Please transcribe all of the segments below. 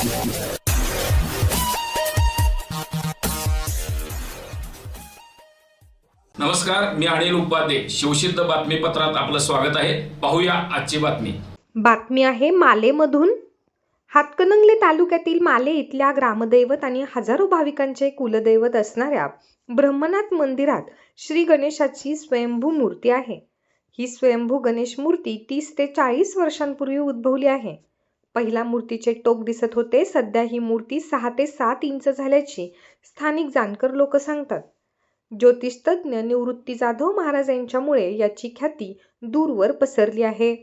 नमस्कार मी अनिल उपाध्ये. शिवसिद्ध बातमीपत्रात आपलं स्वागत आहे. पाहूया आजची बातमी. बातमी आहे मालेमधून. हातकणंगले तालुक्यातील माले इथल्या ग्रामदैवत आणि हजारो भाविकांचे कुलदैवत असणाऱ्या ब्रह्मनाथ मंदिरात श्री गणेशाची स्वयंभू मूर्ती आहे. ही स्वयंभू गणेश मूर्ती तीस ते चाळीस वर्षांपूर्वी उद्भवली आहे. पहिल्या मूर्तीचे टोक दिसत होते. सध्या ही मूर्ती सहा ते सात इंच झाल्याची स्थानिक जानकर लोक सांगतात. ज्योतिषतज्ञ निवृत्ती जाधव महाराज यांच्यामुळे याची ख्याती दूरवर पसरली आहे.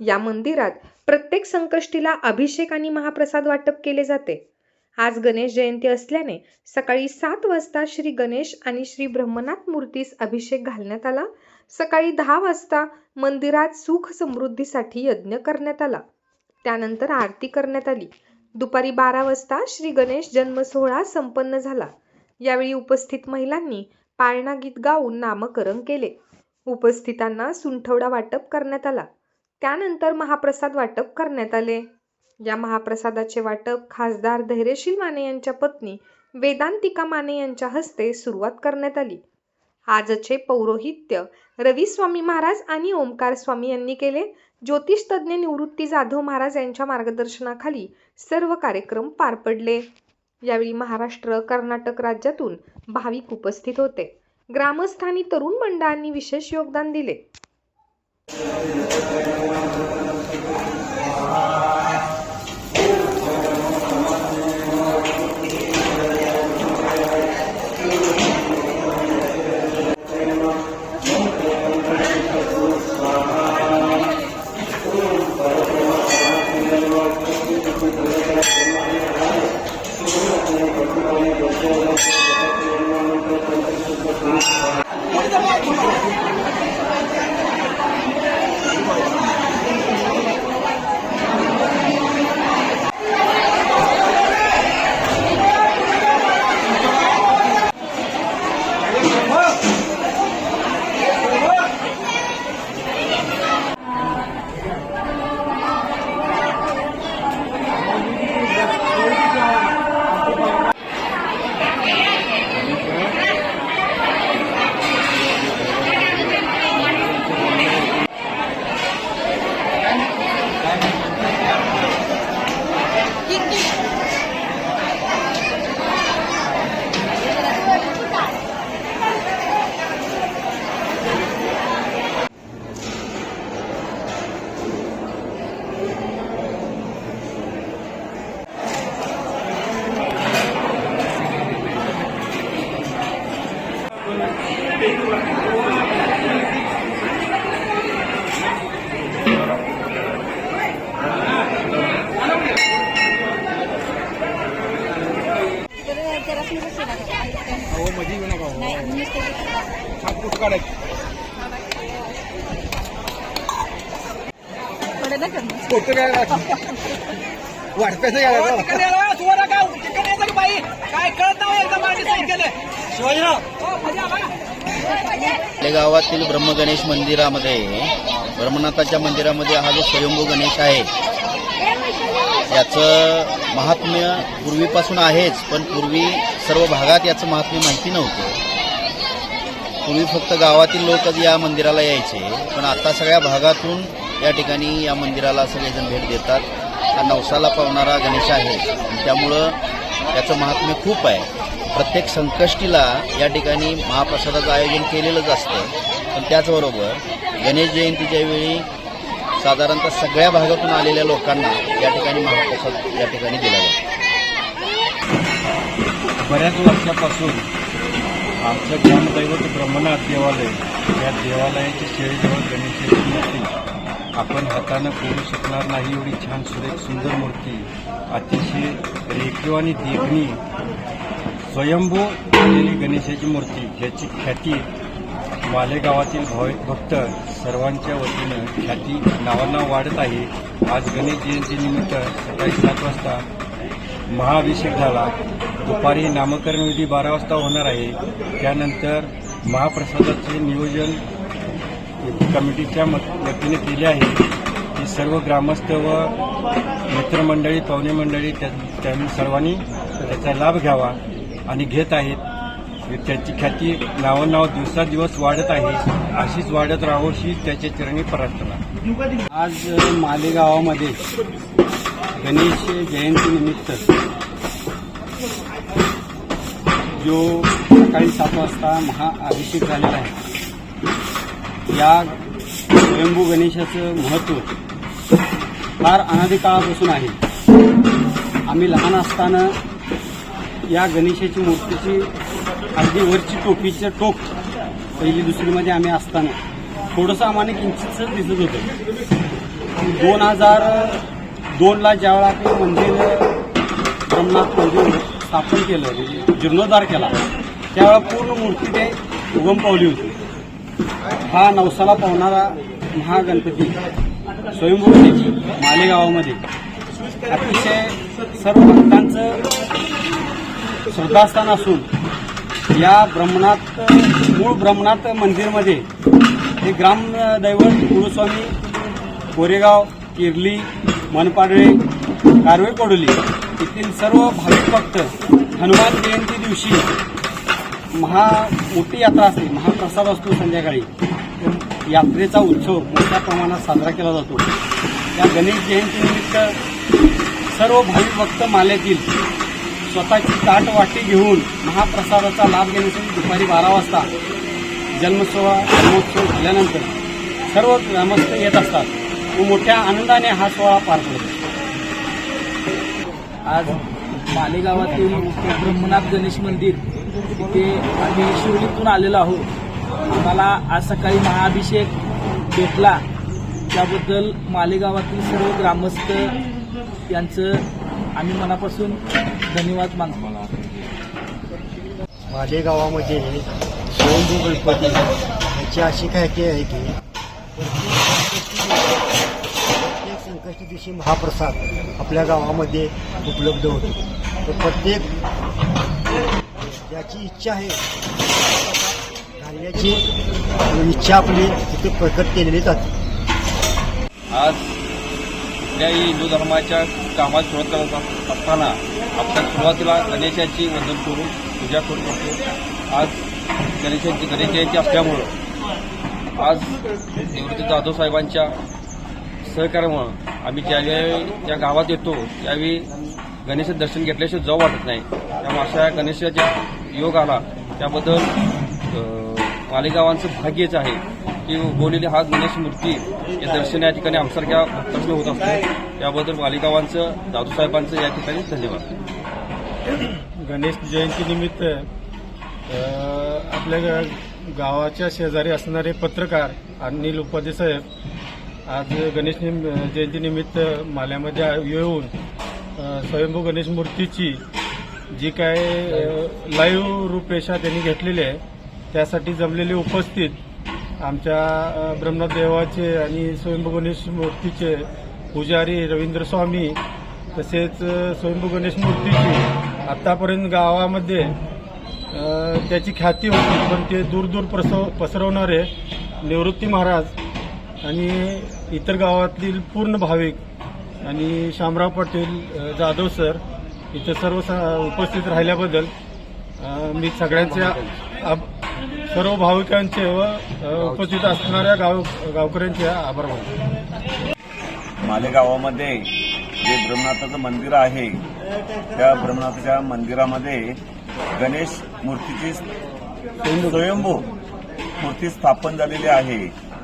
या मंदिरात प्रत्येक संकष्टीला अभिषेक आणि महाप्रसाद वाटप केले जाते. आज गणेश जयंती असल्याने सकाळी सात वाजता श्री गणेश आणि श्री ब्रह्मनाथ मूर्तीस अभिषेक घालण्यात आला. सकाळी दहा वाजता मंदिरात सुख समृद्धीसाठी यज्ञ करण्यात आला. त्यानंतर आरती करण्यात आली. दुपारी बारा वाजता श्री गणेश जन्म सोहळा संपन्न झाला. यावेळी उपस्थित महिलांनी पाळणा गीत गाऊन नामकरण केले. उपस्थितांना सुंठवडा वाटप करण्यात आला. त्यानंतर महाप्रसाद वाटप करण्यात आले. या महाप्रसादाचे वाटप खासदार धैर्यशील माने यांच्या पत्नी वेदांतिका माने यांच्या हस्ते सुरुवात करण्यात आली. आजचे पौरोहित्य रवी स्वामी महाराज आणि ओमकार स्वामी यांनी केले. ज्योतिषतज्ज्ञ निवृत्ती जाधव महाराज यांच्या मार्गदर्शनाखाली सर्व कार्यक्रम पार पडले. यावेळी महाराष्ट्र कर्नाटक राज्यातून भाविक उपस्थित होते. ग्रामस्थांनी तरुण मंडळांनी विशेष योगदान दिले. फोटो काय वाटप्याचं काय काय कळत नाही गावातील ब्रह्मगणेश मंदिरामध्ये ब्रह्मनाथाच्या मंदिरामध्ये हा जो स्वयंभू गणेश आहे याचं महात्म्य पूर्वीपासून आहेच पण पूर्वी सर्व भागात याचं महात्म्य माहिती नव्हतं. पूर्वी फक्त गावातील लोकच या मंदिराला यायचे पण आता सगळ्या भागातून या ठिकाणी या मंदिराला सगळेजण भेट देतात. हा नवसाला पावणारा गणेश आहे. आणि त्यामुळं याचं महात्म्य खूप आहे. प्रत्येक संकष्टीला या ठिकाणी महाप्रसादाचं आयोजन केलेलंच असतं. पण त्याचबरोबर गणेश जयंतीच्या वेळी साधारणतः सगळ्या भागातून आलेल्या लोकांना या ठिकाणी महाप्रसाद या ठिकाणी दिला जातो. बऱ्याच वर्षापासून आमचं ग्रामदैवत ब्रह्मनाथ देवालय या देवालयाची शेळीजवळ गणेशाची मूर्ती. आपण हातानं करू शकणार नाही एवढी छान सुरेख सुंदर मूर्ती. अतिशय रेखीव आणि देखणी स्वयंभू केलेली गणेशाची मूर्ती. याची ख्याती मालेगावातील भाविक भक्त सर्वांच्या वतीनं ख्याती नावांना वाढत आहे. आज गणेश जयंतीनिमित्त सकाळी सात वाजता महाअभिषेक झाला दुपारी नामकरण विधी बारा वाजता होणार आहे. त्यानंतर महाप्रसादाचे नियोजन कमिटीच्या मत- वतीने केले आहे. की सर्व ग्रामस्थ व मित्रमंडळी पाहुणे मंडळी त्या त्यांनी सर्वांनी त्याचा लाभ घ्यावा आणि घेत आहेत. त्याची ख्याती नावानाव दिवसादिवस वाढत आहे. अशीच वाढत राहोशी त्याच्या चरणी प्रार्थना. आज मालेगावामध्ये गणेश जयंतीनिमित्त जो सकाळी सात वाजता महाअभिषेक झालेला आहे या स्वयंभू गणेशाचं महत्त्व फार अनादी काळापासून आहे. आम्ही लहान असताना या गणेशाची मूर्तीची अगदी वरची टोपीचं टोक पहिली दुसरीमध्ये आम्ही असताना थोडंसं आम्हाला किंचितच दिसत होतं. दोन हजार दोनला ज्यावेळा ते मंदिर ब्रह्मनाथ मंदिर स्थापन केलं म्हणजे जीर्णोद्धार केला त्यावेळा पूर्ण मूर्ती ते उगम पावली होती. हा नवसाला पावणारा महागणपती स्वयंभू मालेगावामध्ये. अतिशय सर्व भक्तांचं श्रद्धास्थान असून या ब्रह्मनाथ मूळ ब्रह्मनाथ मंदिरमध्ये हे ग्रामदैवत गुरुस्वामी कोरेगाव किर्ली मनपाडळे कारवे पडोली येथील सर्व भाविक भक्त हनुमान जयंती दिवशी महा मोठी यात्रा असते महाप्रसाद असतो संध्याकाळी. यात्रेचा उत्सव मोठ्या प्रमाणात साजरा केला जातो. या गणेश जयंतीनिमित्त सर्व भाविक भक्त मालेतील स्वतःची ताट वाटी घेऊन महाप्रसादाचा लाभ घेण्यासाठी दुपारी बारा वाजता जन्मोत्सव जन्मोत्सव झाल्यानंतर सर्व ग्रामस्थ येत असतात. मोठ्या आनंदाने हा सोहळा पार पडतो. आज मालेगावातील ब्रह्मनाथ गणेश मंदिर इथे आम्ही शिवलीतून आलेलो आहोत. आम्हाला आज सकाळी महाअभिषेक भेटला. त्याबद्दल मालेगावातील सर्व ग्रामस्थ यांचं आम्ही मनापासून धन्यवाद मानतो. मालेगावामध्ये स्वयंभू गणपती याची अशी ख्याती आहे की एकादशी दिवशी महाप्रसाद आपल्या गावामध्ये उपलब्ध होतो. तर प्रत्येक ज्याची इच्छा आहे घालण्याची इच्छा आपली तिथे प्रकट केलेली जाते. आज कुठल्याही हिंदू धर्माच्या कामात सुरुवात करत असताना आपण सुरुवातीला गणेशाची वंदन करून पूजा करू शकतो. आज गणेशाची गणेश जयंती असल्यामुळं आज निवृत्ती जाधव साहेबांच्या सहकार्यामुळं आम्ही ज्यावेळी त्या गावात येतो त्यावेळी गणेश दर्शन घेतल्याशिवाय जाऊ वाटत नाही. त्यामुळे अशा गणेशाच्या योग आला. त्याबद्दल मालेगावांचं भाग्यच आहे की बोललेली हा गणेश मूर्ती हे दर्शन या ठिकाणी आमसारख्या भक्तांकडे होत असतो. त्याबद्दल मालेगावांचं दादूसाहेबांचं या ठिकाणी धन्यवाद. गणेश जयंतीनिमित्त आपल्या गावाच्या शेजारी असणारे पत्रकार अनिल उपाध्ये साहेब आज गणेश जयंतीनिमित्त माल्यामध्ये येऊन स्वयंभू गणेश मूर्तीची जी काय लाईव्ह रूपरेषा त्यांनी घेतलेली आहे त्यासाठी जमलेले उपस्थित आमच्या ब्रह्मनाथ देवाचे आणि स्वयंभू गणेश मूर्तीचे पुजारी रवींद्र स्वामी तसेच स्वयंभू गणेश मूर्तीची आतापर्यंत गावामध्ये त्याची ख्याती होती पण ते दूर दूर पसरवणारे निवृत्ती महाराज आणि इतर गावातील पूर्ण भाविक आणि शामराव पाटील जाधव सर इथं सर्व स- उपस्थित राहिल्याबद्दल मी सगळ्यांचे सर्व भाविकांचे व उपस्थित असणाऱ्या गाव गावकऱ्यांचे आभार मानतो. मालेगावामध्ये जे ब्रह्मनाथाचं मंदिर आहे त्या ब्रह्मनाथाच्या मंदिरामध्ये गणेश मूर्तीची स्वयंभू मूर्ती स्थापन झालेली आहे.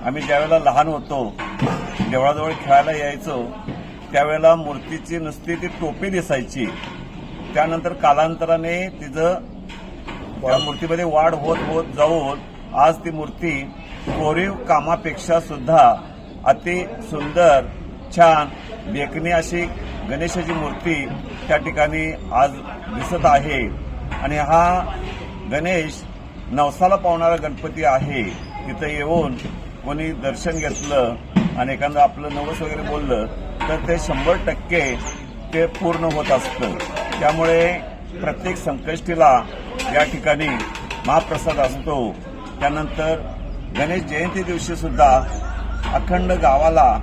आम्ही ज्यावेळेला लहान होतो देवळाजवळ खेळायला यायचो त्यावेळेला मूर्तीची नुसती ती टोपी दिसायची. त्यानंतर कालांतराने तिचं त्या मूर्तीमध्ये वाढ होत होत जाऊन आज ती मूर्ती कोरीव कामापेक्षा सुद्धा अति सुंदर छान देखणी अशी गणेशाची मूर्ती त्या ठिकाणी आज दिसत आहे. आणि हा गणेश नवसाला पावणारा गणपती आहे. तिथं येऊन कोणी दर्शन घेतलं आणि एखादं आपलं नवस वगैरे बोललं तर ते शंभर टक्के ते पूर्ण होत असतं. त्यामुळे प्रत्येक संकष्टीला या ठिकाणी महाप्रसाद असतो. त्यानंतर गणेश जयंती दिवशी सुद्धा अखंड गावाला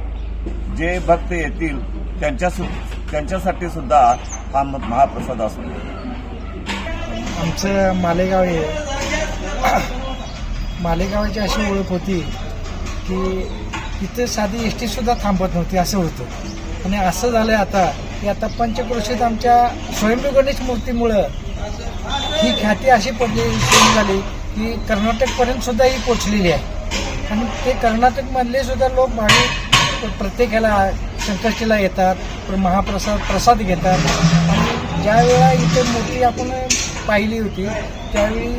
जे भक्त येतील त्यांच्या सु- त्यांच्यासाठी सुद्धा हा महाप्रसाद असतो. आमचं मालेगाव हे मालेगावाची अशी ओळख होती. की इथे साधी एस सुद्धा थांबत नव्हती असं होतं. आणि असं झालं आता की आता पंचक्रोशीत आमच्या स्वयंभू गणेश मूर्तीमुळं ही ख्याती अशी पडली झाली की कर्नाटकपर्यंत सुद्धा ही पोचलेली आहे. आणि ते कर्नाटकमधले सुद्धा लोक भाविक प्रत्येकाला संकष्टीला येतात महाप्रसाद प्रसाद घेतात. आणि ज्या वेळा इथे मूर्ती आपण पाहिली होती त्यावेळी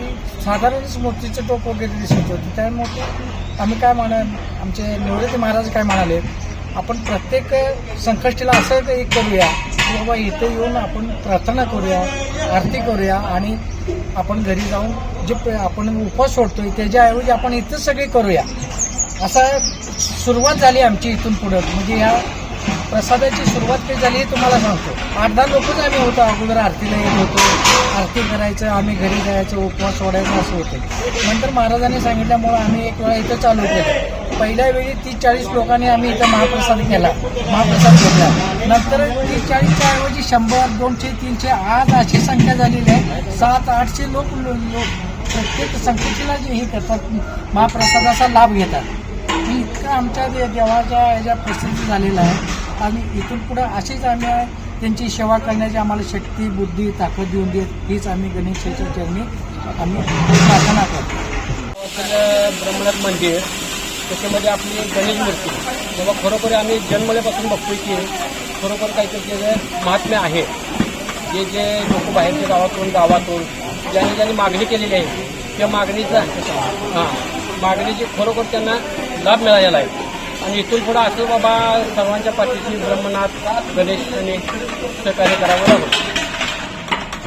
साधारणच मूर्तीचं टोक वगैरे दिसत होतं. त्यामुळे आम्ही काय म्हणा आमचे निवृत्ती महाराज काय म्हणाले आपण प्रत्येक संकष्टीला असं एक करूया की बाबा इथे येऊन आपण प्रार्थना करूया आरती करूया आणि आपण घरी जाऊन जे आपण उपवास सोडतोय त्याच्याऐवजी आपण इथंच सगळे करूया. असा सुरुवात झाली आमची इथून पुढं. म्हणजे ह्या प्रसादाची सुरुवात कधी झाली हे तुम्हाला सांगतो. आठ दहा लोकच आम्ही होतो अगोदर आरतीला येत होतो. आरती करायचं आम्ही घरी जायचं उपवास सोडायचं असं होतं. नंतर महाराजांनी सांगितल्यामुळं आम्ही एक वेळा इथं चालू केलं. पहिल्या वेळी तीस चाळीस लोकांनी आम्ही इथं महाप्रसाद केला. महाप्रसाद घेतला. नंतर तीस चाळीसच्या ऐवजी शंभर दोनशे तीनशे आज अशी संख्या झालेली आहे. सात आठशे लोक प्रत्येक संकष्टीला जे हे करतात महाप्रसादाचा लाभ घेतात. ही इतकं आमच्या दे- देवाच्या ह्याच्या प्रसिद्धी झालेला आहे. आणि इथून पुढं अशीच आम्ही त्यांची सेवा करण्याची आम्हाला शक्ती बुद्धी ताकद देऊन देत हीच आम्ही गणेशाच्या चरणी आम्ही प्रार्थना करतो. ब्रह्मनाथ मंदिर त्याच्यामध्ये आपली गणेश मूर्ती. तेव्हा खरोखर आम्ही जन्मल्यापासून बघतोय की खरोखर काहीतरी त्याचं महात्म्य आहे जे जे लोक बाहेरच्या गावातून गावातून ज्यांनी ज्यांनी मागणी केलेली आहे त्या मागणीचा हां मागणीची खरोखर त्यांना लाभ मिळालेला आहे. आणि इथून पुढं असं बाबा सर्वांच्या पाठीशी ब्रह्मनाथ गणेश आणि सहकार्य करावं लागतं